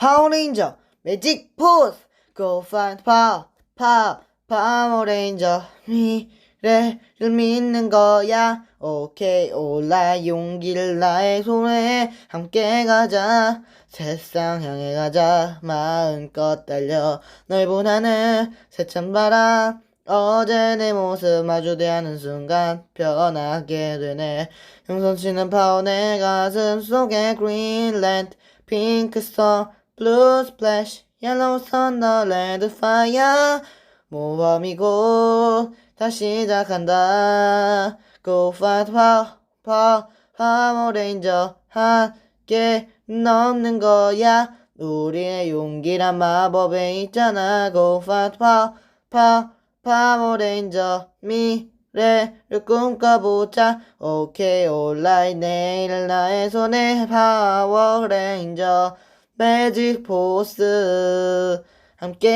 파워레인저. 매직 포스. Go find power. Power. 파워레인저 미래를 믿는 거야. 오케이. 올라 용기를 나의 손에 함께 가자. 세상 향해 가자. 마음껏 달려. 넓은 하늘 세찬 바람. 어제 내 모습 마주 대하는 순간 변하게 되네. 형성치는 파워 내 가슴 속에 greenland 핑크 스톤 블루 스플래시 옐로우 선더 레드 파이어 모험이고 다시 시작한다. Go fight power power 파워레인저 함께 넘는 거야. 우리의 용기란 마법에 있잖아. Go fight power power 파워레인저 미래를 꿈꿔보자. 오케이 올라이 내일 나의 손에 파워 레인저 매직 포스 함께